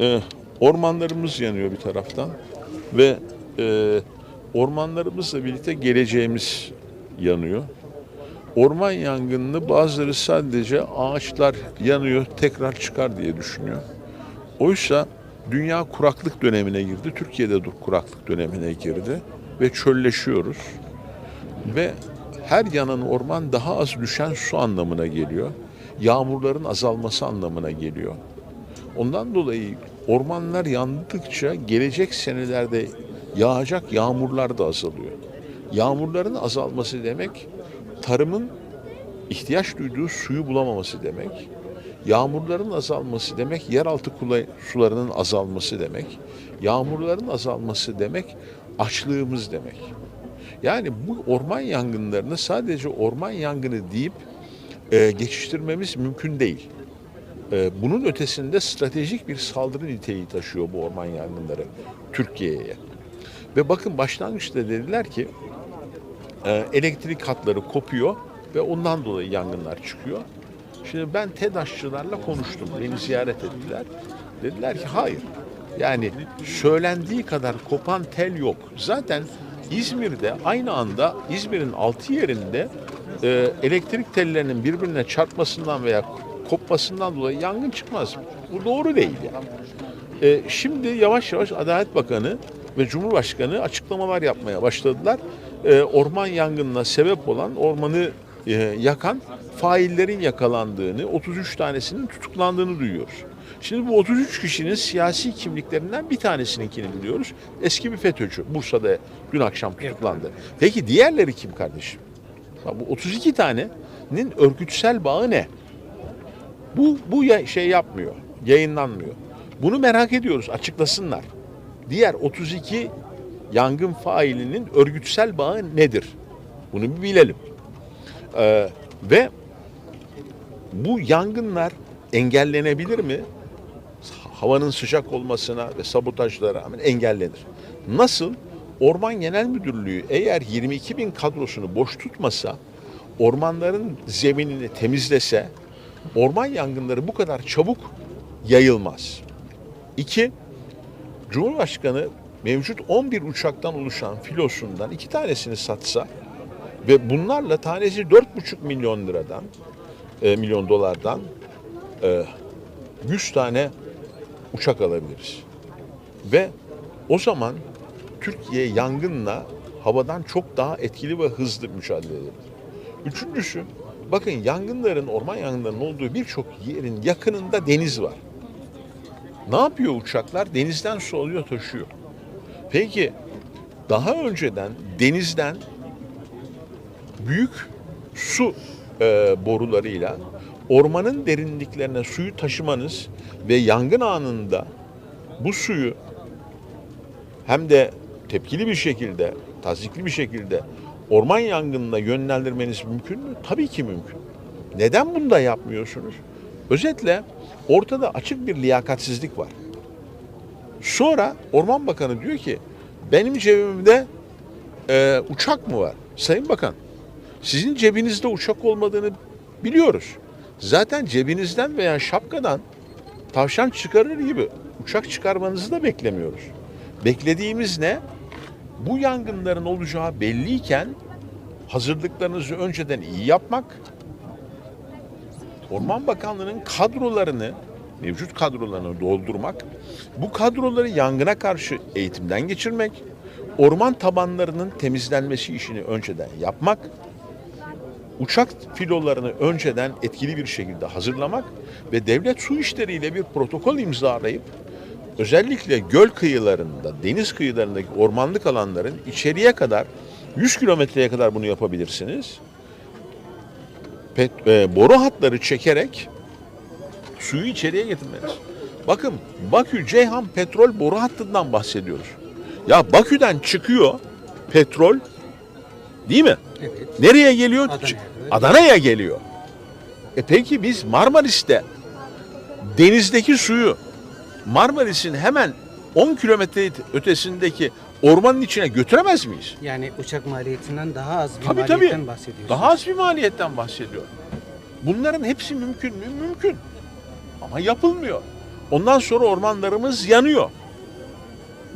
E, ormanlarımız yanıyor bir taraftan ve e, ormanlarımızla birlikte geleceğimiz yanıyor. Orman yangınını bazıları sadece ağaçlar yanıyor tekrar çıkar diye düşünüyor. Oysa dünya kuraklık dönemine girdi. Türkiye'de de kuraklık dönemine girdi ve çölleşiyoruz. Ve her yanan orman daha az düşen su anlamına geliyor. Yağmurların azalması anlamına geliyor. Ondan dolayı ormanlar yandıkça gelecek senelerde yağacak yağmurlar da azalıyor. Yağmurların azalması demek tarımın ihtiyaç duyduğu suyu bulamaması demek. Yağmurların azalması demek yeraltı sularının azalması demek. Yağmurların azalması demek açlığımız demek. Yani bu orman yangınlarını sadece orman yangını deyip e, geçiştirmemiz mümkün değil. Ee, Bunun ötesinde stratejik bir saldırı niteliği taşıyor bu orman yangınları Türkiye'ye. Ve bakın başlangıçta dediler ki e, elektrik hatları kopuyor ve ondan dolayı yangınlar çıkıyor. Şimdi ben TEDAŞçılarla konuştum. Beni ziyaret ettiler. Dediler ki hayır. Yani söylendiği kadar kopan tel yok. Zaten İzmir'de aynı anda İzmir'in altı yerinde e, elektrik tellerinin birbirine çarpmasından veya kopmasından dolayı yangın çıkmaz. Bu doğru değil yani. E, şimdi yavaş yavaş Adalet Bakanı ve Cumhurbaşkanı açıklamalar yapmaya başladılar. E, orman yangınına sebep olan ormanı e, yakan faillerin yakalandığını, 33 tanesinin tutuklandığını duyuyoruz. Şimdi bu 33 kişinin siyasi kimliklerinden bir tanesininkini biliyoruz. Eski bir FETÖ'cü. Bursa'da dün akşam tutuklandı. Peki diğerleri kim kardeşim? Bu 32 tanenin örgütsel bağı ne? Bu bu şey yapmıyor, yayınlanmıyor. Bunu merak ediyoruz, açıklasınlar. Diğer 32 yangın failinin örgütsel bağı nedir? Bunu bir bilelim. Ee, ve bu yangınlar engellenebilir mi? Havanın sıcak olmasına ve sabotajlara rağmen engellenir. Nasıl? Orman Genel Müdürlüğü eğer 22 bin kadrosunu boş tutmasa, ormanların zeminini temizlese, orman yangınları bu kadar çabuk yayılmaz. İki, Cumhurbaşkanı mevcut 11 uçaktan oluşan filosundan iki tanesini satsa ve bunlarla tanesi 4,5 milyon liradan, e, milyon dolardan e, 100 tane uçak alabiliriz. Ve o zaman Türkiye yangınla havadan çok daha etkili ve hızlı mücadele edebilir. Üçüncüsü, bakın yangınların, orman yangınlarının olduğu birçok yerin yakınında deniz var. Ne yapıyor uçaklar? Denizden su alıyor, taşıyor. Peki daha önceden denizden büyük su e, borularıyla ormanın derinliklerine suyu taşımanız ve yangın anında bu suyu hem de tepkili bir şekilde, tazikli bir şekilde orman yangınına yönlendirmeniz mümkün mü? Tabii ki mümkün. Neden bunu da yapmıyorsunuz? Özetle ortada açık bir liyakatsizlik var. Sonra Orman Bakanı diyor ki benim cebimde e, uçak mı var? Sayın Bakan sizin cebinizde uçak olmadığını biliyoruz. Zaten cebinizden veya şapkadan tavşan çıkarır gibi uçak çıkarmanızı da beklemiyoruz. Beklediğimiz ne? Bu yangınların olacağı belliyken hazırlıklarınızı önceden iyi yapmak, Orman Bakanlığı'nın kadrolarını, mevcut kadrolarını doldurmak, bu kadroları yangına karşı eğitimden geçirmek, orman tabanlarının temizlenmesi işini önceden yapmak, uçak filolarını önceden etkili bir şekilde hazırlamak ve devlet su işleriyle bir protokol imzalayıp özellikle göl kıyılarında, deniz kıyılarındaki ormanlık alanların içeriye kadar 100 kilometreye kadar bunu yapabilirsiniz. Pet, e, boru hatları çekerek suyu içeriye getirmeniz. Bakın Bakü Ceyhan petrol boru hattından bahsediyoruz. Ya Bakü'den çıkıyor petrol değil mi? Evet. Nereye geliyor? Adana'ya, evet. Adana'ya geliyor. E peki biz Marmaris'te denizdeki suyu Marmaris'in hemen 10 kilometre ötesindeki ormanın içine götüremez miyiz? Yani uçak maliyetinden daha az bir Tabii maliyetten tabii. bahsediyorsunuz. Daha az bir maliyetten bahsediyor. Bunların hepsi mümkün mü? Mümkün. Ama yapılmıyor. Ondan sonra ormanlarımız yanıyor.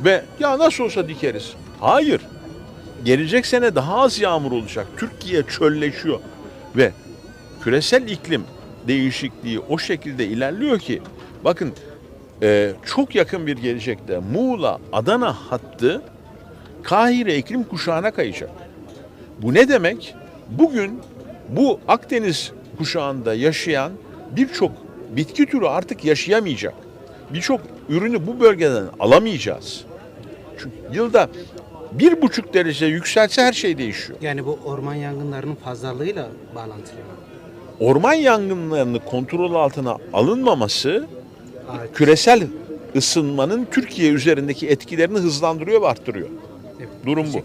Ve ya nasıl olsa dikeriz. Hayır. Gelecek sene daha az yağmur olacak. Türkiye çölleşiyor. Ve küresel iklim değişikliği o şekilde ilerliyor ki bakın e, çok yakın bir gelecekte Muğla Adana hattı Kahire iklim kuşağına kayacak. Bu ne demek? Bugün bu Akdeniz kuşağında yaşayan birçok bitki türü artık yaşayamayacak. Birçok ürünü bu bölgeden alamayacağız. Çünkü yılda bir buçuk derece yükselse her şey değişiyor. Yani bu orman yangınlarının fazlalığıyla bağlantılı. Orman yangınlarını kontrol altına alınmaması. Küresel ısınmanın Türkiye üzerindeki etkilerini hızlandırıyor ve arttırıyor. Durum bu.